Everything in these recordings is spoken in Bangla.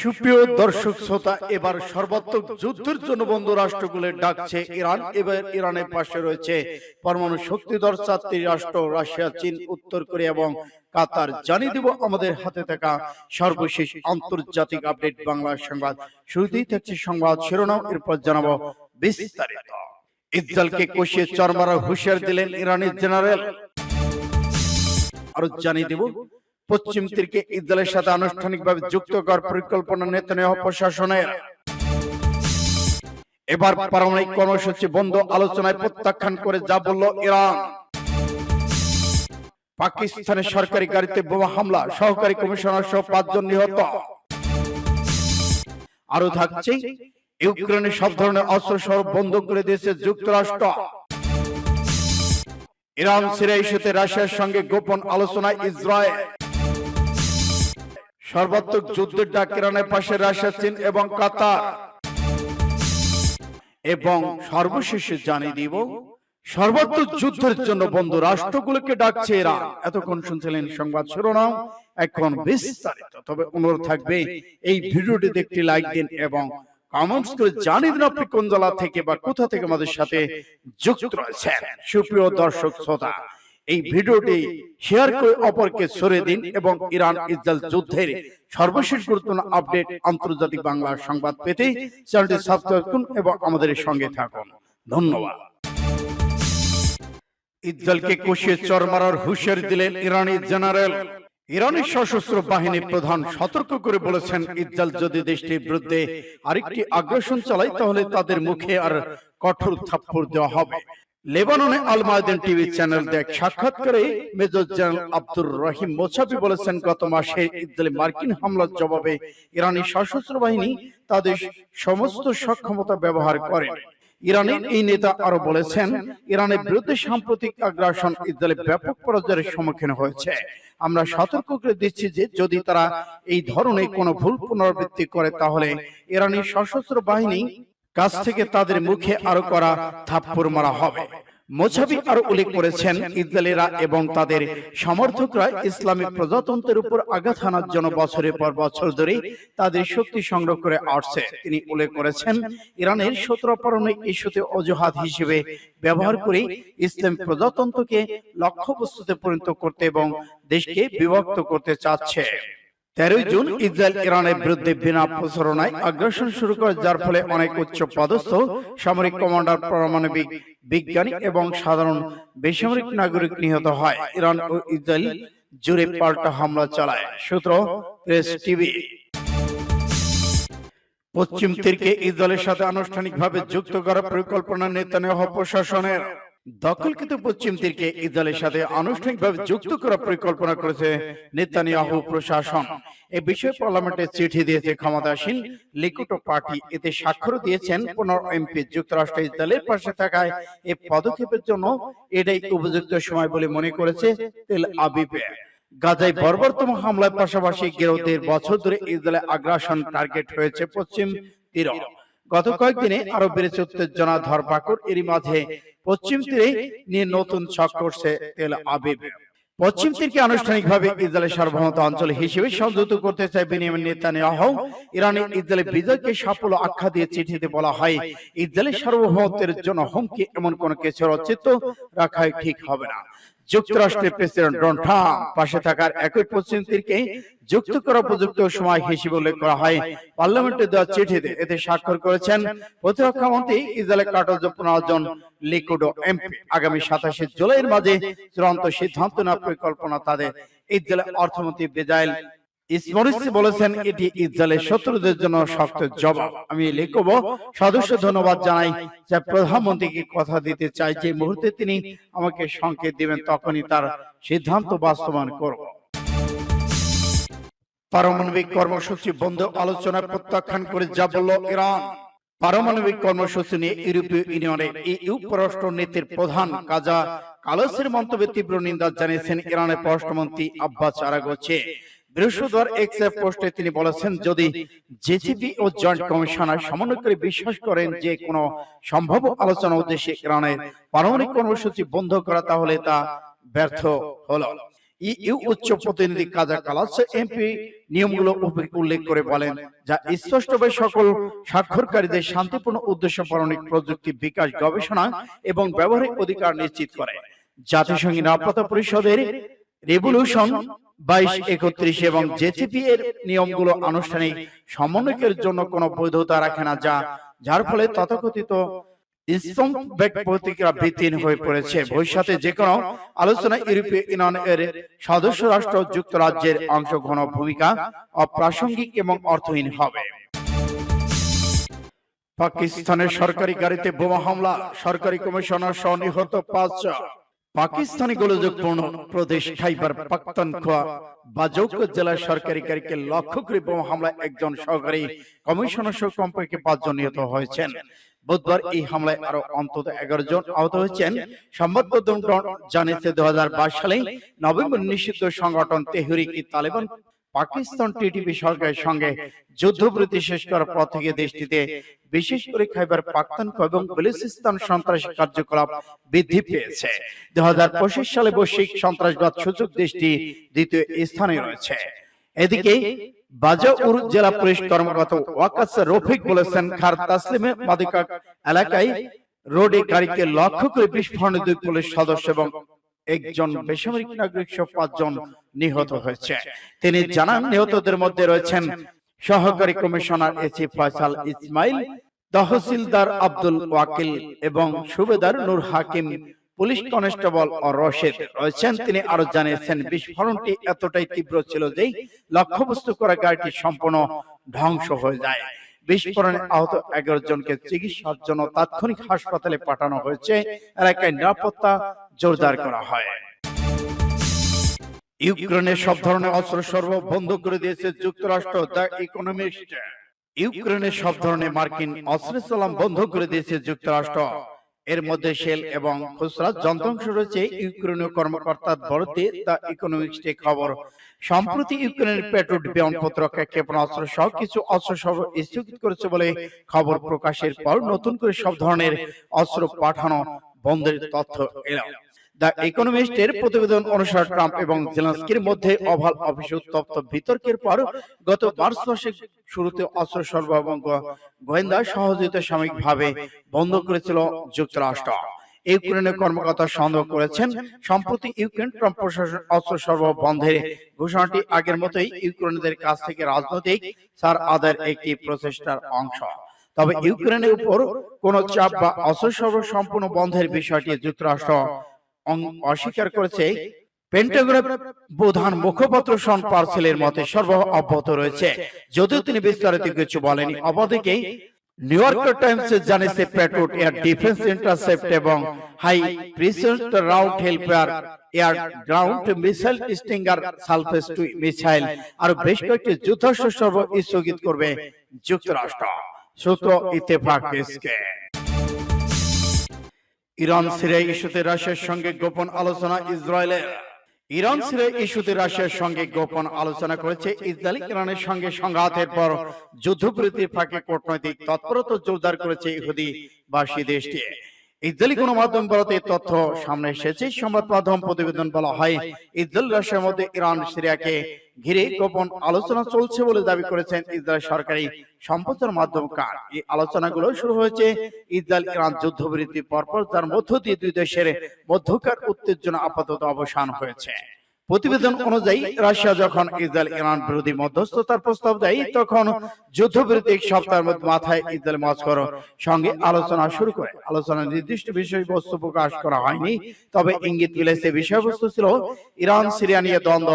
সুপ্রিয় দর্শক শ্রোতা, এবার সর্বাত্মক যুদ্ধের জন্য বন্ধু রাষ্ট্রগুলো ডাকছে ইরান, এবার ইরানের পাশে রয়েছে পরমাণু শক্তিধর চারটি রাষ্ট্র, রাশিয়া, চীন, উত্তর কোরিয়া এবং কাতার। জানিয়ে দিব আমাদের হাতে থাকা সর্বশেষ আন্তর্জাতিক আপডেট বাংলা সংবাদ। শুরুতেই থাকছে সংবাদ শিরোনাম, এরপর জানাব বিস্তারিত। ইসরায়েলকে কষিয়ে চরমারা হুঁশিয়ার দিলেন ইরানের জেনারেল। আরও জানিয়ে দিব পশ্চিম তীরকে ইসরায়েলের সাথে আনুষ্ঠানিকভাবে যুক্ত করার পরিকল্পনা নেতানিয়াহু প্রশাসনের। এবার পারমাণবিক কর্মসূচি বন্ধ আলোচনায় প্রত্যাখ্যান করে যা বলল ইরান। পাকিস্তানের সরকারি গাড়িতে বোমা হামলা সহকারী কমিশনার সহ পাঁচজন নিহত। আরও থাকছে ইউক্রেনের সব ধরনের অস্ত্র সহ বন্ধ করে দিয়েছে যুক্তরাষ্ট্র। ইরান সিরিয়া ইস্যুতে রাশিয়ার সঙ্গে গোপন আলোচনায় ইসরায়েল। সর্বাত্মক যুদ্ধের ডাক ইরানের পাশে রাশিয়া, চীন এবং কাতার। এবং সর্বশেষে জানিয়ে দিব, সর্বাত্মক যুদ্ধের জন্য বন্ধু রাষ্ট্রগুলোকে ডাকছে ইরান। এতক্ষণ শুনছিলেন সংবাদ শিরোনাম, এখন বিস্তারিত। তবে অনুরোধ থাকবে, এই ভিডিওটি একটি লাইক দিন এবং কমেন্টস করে জানিয়ে দিন আপনি কোন জেলা থেকে বা কোথা থেকে আমাদের সাথে যুক্ত রয়েছেন। সুপ্রিয় দর্শক, শ্রোতা এই ভিডিওটি শেয়ার করে অপরকে সরে দিন এবং ইরান ইসরায়েল যুদ্ধের সর্বশেষ গুরুত্বপূর্ণ আপডেট আন্তর্জাতিক বাংলা সংবাদ পেতে চ্যানেলটি সাবস্ক্রাইব করুন এবং আমাদের সঙ্গে থাকুন। ধন্যবাদ। ইসরায়েলকে কষিয়ে চর মারার হুঁশিয়ারি দিলেন ইরানি জেনারেল। ইরানের সশস্ত্র বাহিনী প্রধান সতর্ক করে বলেছেন ইসরায়েল যদি দেশটির বিরুদ্ধে আরেকটি আগ্রাসন চালায় তাহলে তাদের মুখে আর কঠোর থাপ্পড় দেওয়া হবে। লেবাননে আল মায়দান টিভি চ্যানেল দেখ সাক্ষাৎকারে মেজর জেনারেল আব্দুর রহিম মোছাবি বলেছেন গত মাসে ইসরায়েলি মার্কিন হামলার জবাবে ইরানি সশস্ত্র বাহিনী তাদের সমস্ত সক্ষমতা ব্যবহার করেন ইরানের এই নেতা আরও বলেছেন ইরানের বিরুদ্ধে সাম্প্রতিক আগ্রাসন ইসরায়েলের ব্যাপক পরাজয়ের সম্মুখীন হয়েছে। আমরা সতর্ক করে দিচ্ছি যে যদি তারা এই ধরনের কোনো ভুল পুনরাবৃত্তি করে তাহলে ইরানি সশস্ত্র বাহিনী কাছ থেকে তাদের মুখে আরও করা থাপ্পড় মারা হবে। মোছাবি আরও উল্লেখ করেছেন ইসরায়েলিরা এবং তাদের সমর্থকরা ইসলামিক প্রজাতন্ত্রের উপর আঘাত হানার জন্য বছরের পর বছর ধরে তাদের শক্তি সংগ্রহ করে আসছে। তিনি উল্লেখ করেছেন ইরানের সতেরো পারমাণবিক ইস্যুতে অজুহাত হিসেবে ব্যবহার করে ইসলাম প্রজাতন্ত্রকে লক্ষ্যবস্তুতে পরিণত করতে এবং দেশকে বিভক্ত করতে চাচ্ছে। তেরোই জুন ইসরায়েল ইরানের বিরুদ্ধে বিনা প্রচারণায় আগ্রাসন শুরু করে যার ফলে অনেক উচ্চ পদস্থ সামরিক কমান্ডার পারমাণবিক বিজ্ঞানী এবং সাধারণ বেসামরিক নাগরিক নিহত হয়। ইরান ও ইসরায়েল জুড়ে পাল্টা হামলা চালায়। সূত্র প্রেস টিভি। পশ্চিম তীরকে ইসরায়েলের সাথে আনুষ্ঠানিকভাবে যুক্ত করার পরিকল্পনা নেতানিয়াহু প্রশাসনের। দখলকৃত পশ্চিম তীরকে ইসরায়েলের সাথে আনুষ্ঠানিকভাবে যুক্ত করার পরিকল্পনা করেছে নেতানিয়াহু প্রশাসন। এ বিষয়ে পার্লামেন্টে চিঠি দিয়েছে ক্ষমতাসীন লিকুটো পার্টি। এতে স্বাক্ষর দিয়েছেন পনেরো এমপি যুক্তরাষ্ট্র ইসরায়েলের পাশে থাকায় এই পদক্ষেপের জন্য এটাই উপযুক্ত সময় বলে মনে করেছে তেল আবিবে। গাজায় বর্বরতম হামলার পাশাপাশি গেরো দেড় বছর ধরে ইসরায়েলে আগ্রাসন টার্গেট হয়েছে পশ্চিম তীর গত কয়েকদিনে আরও বেড়েছে উত্তেজনা ধরপাকড়। এরই মাঝে পশ্চিম তীরে নিয়ে নতুন ছক করছে তেল আবিব। পশ্চিম তীরকে আনুষ্ঠানিকভাবে ইসরায়েলের সার্বভৌমত্ব অঞ্চল হিসেবে সংযুক্ত করতে চায় বেনিয়ামিন নেতানিয়াহু। ইরানি ইসরায়েলের বিজয়কে সাফল্য আখ্যা দিয়ে চিঠিতে বলা হয় ইসরায়েলের সার্বভৌমত্বের জন্য হুমকি এমন কোন কিছুর অচিত্ত রাখাই ঠিক হবে না। যুক্তরাষ্ট্রের প্রেসিডেন্ট ডোনাল্ড ট্রাম্প পাশে থাকার একই প্রতিনিধিকে যুক্ত করা উপযুক্ত সময় হিসেবে উল্লেখ করা হয়। পার্লামেন্টে দেওয়া চিঠিতে এতে স্বাক্ষর করেছেন প্রতিরক্ষা মন্ত্রী ইসরায়েল কাটজ জন লিকুডো এমপি। আগামী সাতাশে জুলাইয়ের মাঝে চূড়ান্ত সিদ্ধান্ত নেওয়ার পরিকল্পনা তাদের। ইসরায়েল অর্থমন্ত্রী বেজাইল বলেছেন, এটি ইসরায়েলের শত্রুদের জন্য শক্ত জবাব। আমি লিখব, সদস্য, ধন্যবাদ জানাই যে প্রধানমন্ত্রীকে কথা দিতে চাই। যে মুহূর্তে তিনি আমাকে সংকেত দিবেন, তখনই তার সিদ্ধান্ত বাস্তবায়ন করব। পারমাণবিক কর্মসূচি বন্ধ আলোচনা প্রত্যাখ্যান করে যা বলল ইরান। পারমাণবিক কর্মসূচি নিয়ে ইউরোপীয় ইউনিয়নের ইউ পররাষ্ট্র নীতির প্রধান কাজা কালাসের মন্তব্যে তীব্র নিন্দা জানিয়েছেন ইরানের পররাষ্ট্রমন্ত্রী আব্বাস আরাগোচে। বৃহস্পতিবার এক্স পোস্টে তিনি বলেছেন যদি জেসিপি ও জয়েন্ট কমিশনার সমন্বয়কারী বিশ্বাস করেন যে কোনো সম্ভাব্য আলোচনা উদ্দেশ্যে ইরানের পারমাণবিক কর্মসূচি বন্ধ করা তাহলে তা ব্যর্থ হলো। ইউ উচ্চ প্রতিনিধি কাজা কালাস এমপি নিয়মগুলো উল্লেখ করে বলেন যা স্পষ্টভাবে সকল স্বাক্ষরকারীদের শান্তিপূর্ণ উদ্দেশ্য পারণিক প্রযুক্তি বিকাশ গবেষণা এবং ব্যবহারিক অধিকার নিশ্চিত করে। জাতিসংঘ নিরাপত্তা পরিষদের রেভলিউশন বাইশ, একত্রিশ এবং জেসিপি এর নিয়মগুলো আনুষ্ঠানিক সমন্বয়কের জন্য কোনো বৈধতা রাখে না, যা যার ফলে তথাকথিত সদস্য রাষ্ট্র, যুক্তরাজ্যের ভূমিকা অপ্রাসঙ্গিক এবং অর্থহীন হবে। পাকিস্তানের সরকারি গাড়িতে বোমা হামলা। সরকারি কমিশনার সহ নিহত পাঁচ পাকিস্তানি গোলযোগপূর্ণ প্রদেশ খাইবার পাক্তানখোয়া বাজৌক জেলার সরকারি গাড়িকে লক্ষ্য করে বোমা হামলায় একজন সহকারী কমিশনার সহ কমপক্ষে পাঁচজন নিহত হয়েছেন। বুধবার এই হামলায় আরও অন্তত এগারো জন আহত হয়েছেন। সংবাদ জানিয়েছে দু হাজার বাইশ সালে নভেম্বর নিষিদ্ধ সংগঠন তেহরিকি তালেবান পাকিস্তান টিটিপি সরকারের সঙ্গে যুদ্ধবিরতি শেষ করার পর থেকে দেশটিতে বিশেষ করে খাইবার পাখতানখোয়া এবং বেলুচিস্তান সন্ত্রাসী কার্যকলাপ বৃদ্ধি পেয়েছে। দু সালে বৈশ্বিক সন্ত্রাসবাদ সূচক দেশটি দ্বিতীয় স্থানে রয়েছে। এদিকে বাজাউর জেলা পুলিশ কর্মকর্তা ওয়াকাস রফিক বলেছেন খার তাসলিমে মাদিকা এলাকায় রোডে গাড়িকে লক্ষ্য করে বিস্ফোরণে দুই পুলিশ সদস্য এবং একজন বেসামরিক নাগরিক সহ পাঁচজন নিহত হয়েছে। তিনি জানান নিহতদের মধ্যে রয়েছেন সহকারী কমিশনার এসি ফয়সাল ইসমাইল তহসিলদার আব্দুল ওয়াকিল এবং সুবেদার নূর হাকিম পুলিশ কনস্টেবল ও রশেদ রয়েছেন। তিনি আরও জানিয়েছেন বিস্ফোরণটি এতটাই তীব্র ছিল যে লক্ষ্যবস্তু করা গাড়িটি সম্পূর্ণ ধ্বংস হয়ে যায়। বিস্ফোরণে আহত এগারো জনকে চিকিৎসার জন্য তাৎক্ষণিক হাসপাতালে পাঠানো হয়েছে। এলাকায় নিরাপত্তা জোরদার করা হয়। ইউক্রেনের সব ধরনের অস্ত্র সর্ব বন্ধ করে দিয়েছে যুক্তরাষ্ট্র, দ্য ইকোনমিস্ট ইউক্রেনের সব ধরনের মার্কিন অস্ত্র সালাম বন্ধ করে দিয়েছে যুক্তরাষ্ট্র। এর মধ্যে শেল এবং খুচরা যন্ত্রাংশ রয়েছে ইউক্রেনীয় কর্মকর্তার বলতে দ্য ইকোনমিক্সে খবর। সম্প্রতি ইউক্রেনের পেট্রোল বিমান প্রতিরক্ষা ক্ষেপণাস্ত্র সহ কিছু অস্ত্র সর্ব স্থগিত করেছে বলে খবর প্রকাশের পর নতুন করে সব ধরনের অস্ত্র পাঠানো বন্ধের তথ্য এলো। দ্য ইকোনমিস্টের প্রতিবেদন অনুসারে ট্রাম্প এবং জেলেন্সকির মধ্যে ওভাল অফিসে উত্তপ্ত বিতর্কের পর গত মার্চ মাসে শুরুতে অস্ত্র সরবরাহ এবং গোয়েন্দা সহযোগিতা সাময়িকভাবে বন্ধ করেছিল যুক্তরাষ্ট্র। ইউক্রেনের কর্মকর্তা সন্দেহ করেছেন সম্প্রতি ইউক্রেন ট্রাম্প প্রশাসন অস্ত্র সরবরাহ বন্ধের ঘোষণাটি আগের মতোই ইউক্রেনদের কাছ থেকে রাজনৈতিক সার আদায়ের একটি প্রচেষ্টার অংশ। তবে ইউক্রেনের উপর কোন চাপ বা অস্ত্র সরবরাহ সম্পূর্ণ বন্ধের বিষয়টি যুক্তরাষ্ট্র অস্বীকার করেছে পেন্টাগনের প্রধান মুখপাত্র শন পার্সেলের মতে সর্বহ অব্যাহত রয়েছে। যদিও তিনি বিস্তারিত কিছু বলেনি অপরদিকে নিউ ইয়র্ক টাইমস জানিয়েছে পেট্রোট এয়ার ডিফেন্স ইন্টারসেপ্ট এবং high precision helper air ground missile stinger surface to missile আর বেশ কয়েকটি যুদ্ধাস্ত্র সর্ব স্থগিত করবে যুক্তরাষ্ট্র। সূত্র ইত্তেফাক দেশকে ইরান, সিরিয়া, ইস্যুতে রাশিয়ার সঙ্গে গোপন আলোচনা ইসরায়েলের ইরান, সিরিয়া, ইস্যুতে রাশিয়ার সঙ্গে গোপন আলোচনা করেছে ইসরায়েল। ইরানের সঙ্গে সংঘাতের পর যুদ্ধবিরতির ফাঁকে কূটনৈতিক তৎপরতা জোরদার করেছে ইহুদি বাসী দেশটি। ইসরায়েলি গণমাধ্যম বলতে তথ্য সামনে এসেছে। সংবাদ মাধ্যম প্রতিবেদন বলা হয়, ইসরায়েল রাশিয়ার মধ্যে ইরান, সিরিয়াকে ঘিরে গোপন আলোচনা চলছে বলে দাবি করেছেন ইসরায়েল সরকারি সম্প্রচার মাধ্যম কার এই আলোচনাগুলো শুরু হয়েছে ইসরায়েল ইরান যুদ্ধবিরতি পরপর তার মধ্য দিয়ে দুই দেশের মধ্যকার উত্তেজনা আপাতত অবসান হয়েছে। প্রতিবেদন অনুযায়ী রাশিয়া যখন ইসরায়েল ইরান বিরোধী মধ্যস্থতার প্রস্তাব দেয় তখন যুদ্ধবিরতি এক সপ্তাহের মধ্যে মাথায় ইসরায়েল মস্কর সঙ্গে আলোচনা শুরু করে। আলোচনার নির্দিষ্ট বিষয়বস্তু প্রকাশ করা হয়নি তবে ইঙ্গিত মিলেছে বিষয়বস্তু ছিল ইরান সিরিয়া নিয়ে দ্বন্দ্ব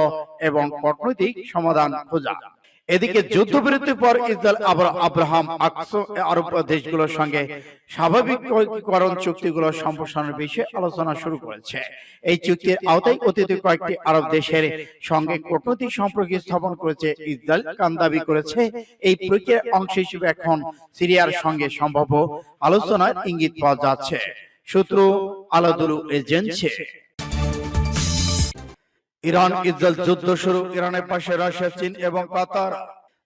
এবং কূটনৈতিক সমাধান খোঁজা। এদিকে যুদ্ধবিরতির পর ইসরায়েল আবার আব্রাহাম আকসো আরব দেশগুলোর সঙ্গে স্বাভাবিকীকরণ চুক্তিগুলো সম্প্রসারণের বিষয়ে আলোচনা শুরু করেছে। এই চুক্তির আওতায় অতীতে কয়েকটি আরব দেশের সঙ্গে কূটনৈতিক সম্পর্ক স্থাপন করেছে ইসরায়েল কান দাবি করেছে। এই প্রক্রিয়ার অংশ হিসেবে এখন সিরিয়ার সঙ্গে সম্ভাব্য আলোচনার ইঙ্গিত পাওয়া যাচ্ছে। সূত্র আলাদুলু এজেন্সি ইরান ইসরায়েল যুদ্ধ শুরু, ইরানের পাশে রাশিয়া, চীন এবং কাতার।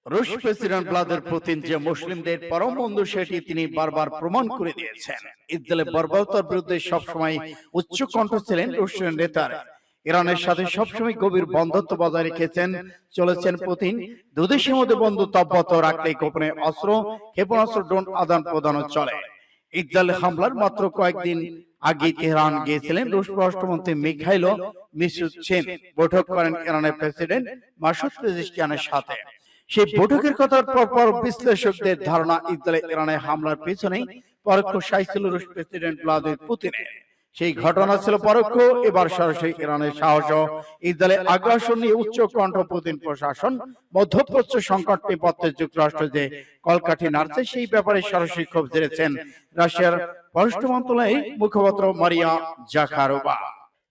রুশ প্রেসিডেন্ট ভ্লাদিমির পুতিন যে মুসলিমদের পরম বন্ধু সেটি তিনি বারবার প্রমাণ করে দিয়েছেন। ইসরায়েলের বর্বরতার বিরুদ্ধে সবসময় উচ্চ কণ্ঠ ছিলেন রুশ নেতার ইরানের সাথে সবসময় গভীর বন্ধুত্ব বজায় রেখেছেন, চলেছেন পুতিন। দুদেশের মধ্যে বন্ধুত্ব অব্যাহত রাখলে গোপনে অস্ত্র, ক্ষেপণাস্ত্র, ড্রোন আদান প্রদানও চলে। ইসরায়েল হামলার মাত্র কয়েকদিন আগে তেহরান গিয়েছিলেন। রুশ পররাষ্ট্রমন্ত্রী মিখাইল মিসুচ্ছেন বৈঠক করেন ইরানের প্রেসিডেন্ট মাসুদ পেজিশকিয়ানের সাথে। সেই বৈঠকের কথার পর পর বিশ্লেষকদের ধারণা ইসরায়েল ইরানের হামলার পেছনেই পরোক্ষ সাইছিল রুশ প্রেসিডেন্ট ভ্লাদিমির পুতিনের। সেই ঘটনা ছিল পরোক্ষ। এবার সরাসরি ইরানের সাহস ইসরায়েলের আগ্রাসন নিয়ে উচ্চ কণ্ঠ পুতিন প্রশাসন মধ্যপ্রাচ্য সংকট নেপথ্যে যুক্তরাষ্ট্র যে কলকাঠি নাড়ছে, সেই ব্যাপারে সরাসরি ক্ষোভ জেরেছেন রাশিয়ার পররাষ্ট্র মন্ত্রণালয়ের মুখপাত্র মারিয়া জাখারোবা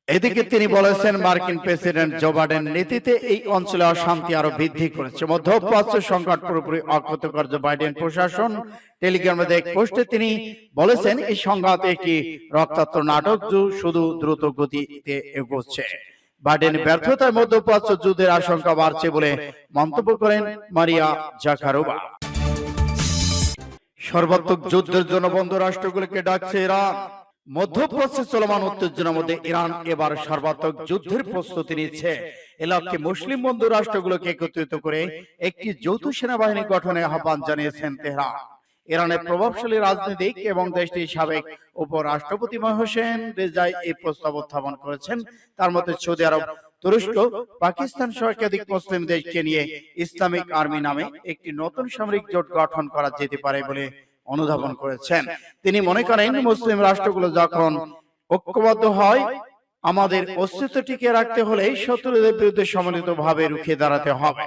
এদিকে তিনি বলেছেন মার্কিন প্রেসিডেন্ট জো বাইডেন নীতিতে এই অঞ্চলে অশান্তি আরও বৃদ্ধি করেছে। মধ্যপ্রাচ্য সংকট পুরোপুরি অক্ষতকর বাইডেন প্রশাসন টেলিগ্রামে এক পোস্টে তিনি বলেছেন এই সংঘাত একটি রক্তাক্ত নাটক যু- শুধু দ্রুত গতিতে এগোচ্ছে। বাইডেন ব্যর্থতায় মধ্যপ্রাচ্য যুদ্ধের আশঙ্কা বাড়ছে বলে মন্তব্য করেন মারিয়া জাকারোবা সর্বাত্মক যুদ্ধের জন্য বন্ধু রাষ্ট্রগুলোকে ডাকছে ইরান। মধ্যপ্রাচ্যে চলমান উত্তেজনার মধ্যে ইরান এবার সর্বাত্মক যুদ্ধের প্রস্তুতি নিচ্ছে। মুসলিম বন্ধু রাষ্ট্রগুলোকে একত্রিত করে একটি যৌথ সেনাবাহিনী গঠনের আহ্বান জানিয়েছেন ইরানের প্রভাবশালী রাজনীতিক এবং দেশটির সাবেক উপরাষ্ট্রপতি হোসেন রেজাই এই প্রস্তাব উত্থাপন করেছেন। তার মধ্যে সৌদি আরব, তুরস্ক, পাকিস্তান সহ একাধিক মুসলিম দেশকে নিয়ে ইসলামিক আর্মি নামে একটি নতুন সামরিক জোট গঠন করা যেতে পারে বলে অনুধাবন করেছেন। তিনি মনে করেন মুসলিম রাষ্ট্রগুলো যখন ঐক্যবদ্ধ হয় আমাদের অস্তিত্ব টিকে রাখতে হলে শত্রুদের বিরুদ্ধে সম্মিলিত ভাবে রুখে দাঁড়াতে হবে।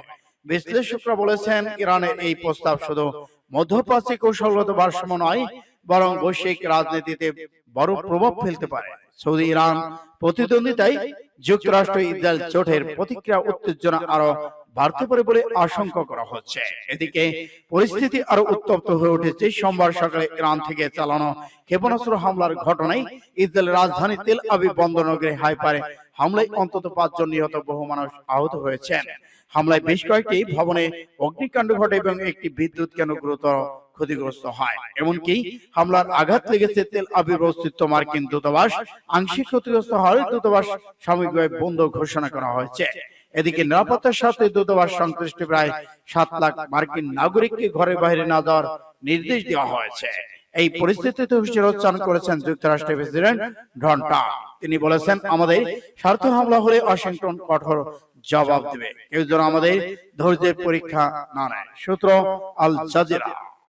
বিশ্লেষকরা বলেছেন ইরানের এই প্রস্তাব শুধু মধ্যপ্রাচ্যে কৌশলগত ভারসাম্য নয় বরং বৈশ্বিক রাজনীতিতে বড় প্রভাব ফেলতে পারে। সৌদি ইরান প্রতিদ্বন্দ্বিতায় যুক্তরাষ্ট্র ইসরায়েল জোটের প্রতিক্রিয়া উত্তেজনা আরও বাড়তে পারে বলে আশঙ্কা করা হচ্ছে। এদিকে পরিস্থিতি আরও উত্তপ্ত হয়ে উঠেছে। সোমবার সকালে ইরান থেকে চালানো ক্ষেপণাস্ত্র হামলার ঘটনায় ইসরায়েলের রাজধানী তেল আবিব বন্দরনগরে হাইপারে হামলায় অন্তত পাঁচজন নিহত বহু মানুষ আহত হয়েছেন। হামলায় বেশ কয়েকটি ভবনে অগ্নিকাণ্ড ঘটে এবং একটি বিদ্যুৎ কেন্দ্র গুরুতর ক্ষতিগ্রস্ত হয়। এমনকি হামলার আঘাত লেগেছে তেল আবিব মার্কিন দূতাবাস। আংশিক ক্ষতিগ্রস্ত হওয়ার দূতাবাস সাময়িকভাবে বন্ধ ঘোষণা করা হয়েছে। এদিকে নিরাপত্তার সাথে দূতাবাস সংশ্লিষ্ট প্রায় সাত লাখ মার্কিন নাগরিককে ঘরে বাইরে না যাওয়ার নির্দেশ দেওয়া হয়েছে। এই পরিস্থিতিতে উচ্চারণ করেছেন যুক্তরাষ্ট্রের প্রেসিডেন্ট ট্রাম্প। তিনি বলেছেন, আমাদের স্বার্থ হামলা হলে ওয়াশিংটন কঠোর জবাব দেবে। কেউ যেন আমাদের ধৈর্যের পরীক্ষা না নেয়। সূত্র আল জাজিরা।